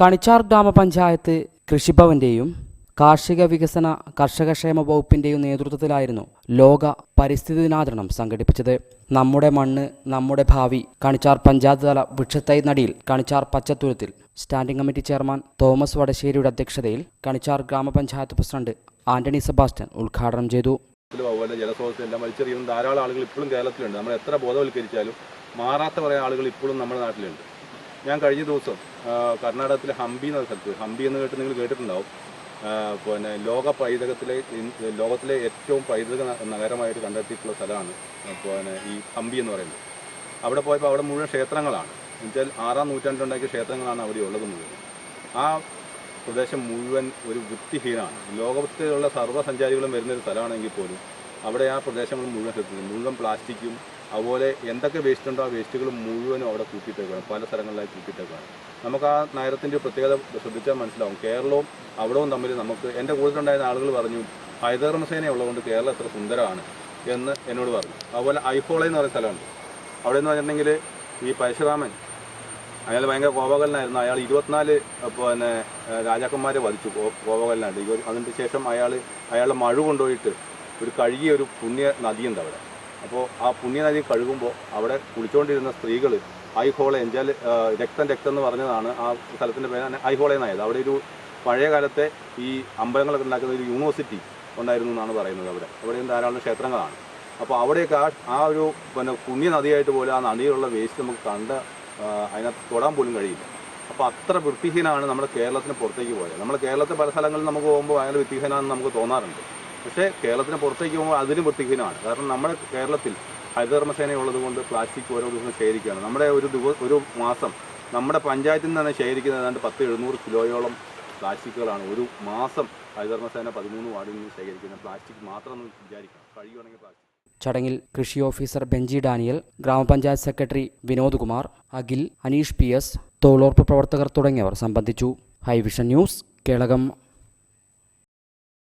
കണിച്ചാർ ഗ്രാമപഞ്ചായത്ത് കൃഷിഭവന്റെയും കാർഷിക വികസന കർഷകക്ഷേമ വകുപ്പിന്റെയും നേതൃത്വത്തിലായിരുന്നു ലോക പരിസ്ഥിതി ദിനാചരണം സംഘടിപ്പിച്ചത്. നമ്മുടെ മണ്ണ് നമ്മുടെ ഭാവി കണിച്ചാർ പഞ്ചായത്ത് തല വൃക്ഷത്തൈ നടിയിൽ കണിച്ചാർ പച്ചത്തുരുത്തിൽ സ്റ്റാൻഡിംഗ് കമ്മിറ്റി ചെയർമാൻ തോമസ് വടശ്ശേരിയുടെ അധ്യക്ഷതയിൽ കണിച്ചാർ ഗ്രാമപഞ്ചായത്ത് പ്രസിഡന്റ് ആന്റണി സെബാസ്റ്റ്യൻ ഉദ്ഘാടനം ചെയ്തു. അതുപോലെ ജലസ്രോതസ്സെല്ലാം വലിച്ചെറിയുന്ന. ധാരാളം ആളുകൾ ഇപ്പോഴും കേരളത്തിലുണ്ട്. നമ്മൾ എത്ര ബോധവൽക്കരിച്ചാലും മാറാത്ത കുറേ ആളുകൾ ഇപ്പോഴും നമ്മുടെ നാട്ടിലുണ്ട്. ഞാൻ കഴിഞ്ഞ ദിവസം കർണാടകത്തിലെ ഹംപി എന്ന സ്ഥലത്ത് ഹംപി എന്ന് കേട്ട് നിങ്ങൾ കേട്ടിട്ടുണ്ടാവും. പിന്നെ ലോക പൈതൃകത്തിലെ ലോകത്തിലെ ഏറ്റവും പൈതൃക നഗരമായിട്ട് കണ്ടെത്തിയിട്ടുള്ള സ്ഥലമാണ് പിന്നെ ഈ ഹംപി എന്ന് പറയുന്നത്. അവിടെ പോയപ്പോൾ അവിടെ മുഴുവൻ ക്ഷേത്രങ്ങളാണ്. എന്നുവെച്ചാൽ ആറാം നൂറ്റാണ്ടിലുണ്ടാക്കിയ ക്ഷേത്രങ്ങളാണ് അവിടെ ഉള്ളത്. മുഴുവൻ ആ പ്രദേശം മുഴുവൻ ഒരു വൃത്തിഹീനമാണ് ലോകത്തിലുള്ള സർവസഞ്ചാരികളും വരുന്നൊരു സ്ഥലമാണെങ്കിൽ പോലും അവിടെ ആ പ്രദേശങ്ങൾ മുഴുവൻ മുഴുവൻ പ്ലാസ്റ്റിക്കും അതുപോലെ എന്തൊക്കെ വേസ്റ്റ് ഉണ്ടോ ആ വേസ്റ്റുകൾ മുഴുവനും അവിടെ കൂട്ടിയിട്ടേക്കാണ് പല സ്ഥലങ്ങളിലായി കൂട്ടിയിട്ടേക്കാണ് നമുക്ക് ആ നഗരത്തിന്റെ പ്രത്യേകത ശ്രദ്ധിച്ചാൽ മനസ്സിലാവും. കേരളവും അവിടവും തമ്മിൽ നമുക്ക് എന്റെ കൂട്ടത്തിലുണ്ടായിരുന്ന ആളുകൾ പറഞ്ഞു ഹൈദർമസേന ഉള്ളതുകൊണ്ട് കേരളം എത്ര സുന്ദരമാണ് എന്ന് എന്നോട് പറഞ്ഞു. അതുപോലെ ഐഹോള എന്ന് പറയുന്ന സ്ഥലമുണ്ട്. അവിടെ എന്ന് പറഞ്ഞിട്ടുണ്ടെങ്കിൽ ഈ പരശുരാമൻ അയാൾ ഭയങ്കര കോപകലനായിരുന്നു. അയാൾ ഇരുപത്തിനാല് പിന്നെ രാജാക്കന്മാരെ വധിച്ചു കോപകലനായിട്ട്. അതിന്റെ ശേഷം അയാൾ അയാളുടെ മഴ കൊണ്ടുപോയിട്ട് ഒരു കഴുകിയ ഒരു പുണ്യ നദിയുണ്ട് അവിടെ. അപ്പോൾ ആ പുണ്യനദി കഴുകുമ്പോൾ അവിടെ കുളിച്ചുകൊണ്ടിരുന്ന സ്ത്രീകൾ ഐഹോള എഞ്ചാൽ രക്തം രക്തം എന്ന് പറഞ്ഞതാണ് ആ സ്ഥലത്തിന്റെ പേര് ഐഹോള എന്നായത്. അവിടെ ഒരു പഴയ കാലത്തെ ഈ അമ്പലങ്ങളൊക്കെ ഉണ്ടാക്കുന്ന ഒരു യൂണിവേഴ്സിറ്റി ഉണ്ടായിരുന്നു എന്നാണ് പറയുന്നത് അവിടെ. അവിടെയും ധാരാളം ക്ഷേത്രങ്ങളാണ്. അപ്പോൾ അവിടെയൊക്കെ ആ ആ ഒരു പിന്നെ പുണ്യ നദിയായിട്ട് പോലും ആ നദിയിലുള്ള വേസ്റ്റ് നമുക്ക് കണ്ട് അതിനകത്ത് തൊടാൻ പോലും കഴിയില്ല. അപ്പോൾ അത്ര വൃത്തിഹീനമാണ് നമ്മുടെ കേരളത്തിന് പുറത്തേക്ക് പോയത്. നമ്മുടെ കേരളത്തിൽ പല സ്ഥലങ്ങളിൽ നമുക്ക് പോകുമ്പോൾ ഭയങ്കര വൃത്തിഹീനമാണെന്ന് നമുക്ക് തോന്നാറുണ്ട്. പക്ഷേ കേരളത്തിന് പുറത്തേക്ക് പോകുമ്പോൾ അതിലും വൃത്തിഹീനമാണ്. കാരണം നമ്മുടെ കേരളത്തിൽ ഹരിതകർമ്മസേന ഉള്ളത് കൊണ്ട് പ്ലാസ്റ്റിക് ഓരോ ദിവസം ശേഖരിക്കുകയാണ്. നമ്മുടെ ഒരു ദിവസം ഒരു മാസം നമ്മുടെ പഞ്ചായത്തിൽ നിന്ന് തന്നെ ശേഖരിക്കുന്നത്. ഏതാണ്ട് പത്ത് എഴുന്നൂറ് കിലോയോളം പ്ലാസ്റ്റിക്കുകളാണ് ഒരു മാസം ഹരിതകർമ്മസേന പതിമൂന്ന് വാർഡിൽ നിന്ന് ശേഖരിക്കുന്ന പ്ലാസ്റ്റിക് മാത്രം വിചാരിക്കണം. കഴിയുവാണെങ്കിൽ പ്ലാസ്റ്റിക്. ചടങ്ങിൽ കൃഷി ഓഫീസർ ബെഞ്ചി ഡാനിയൽ ഗ്രാമപഞ്ചായത്ത് secretary Vinod Kumar Akhil Aneesh P S തൊഴിലുറപ്പ് പ്രവർത്തകർ തുടങ്ങിയവർ സംബന്ധിച്ചു. Hi Vision news Kelakam.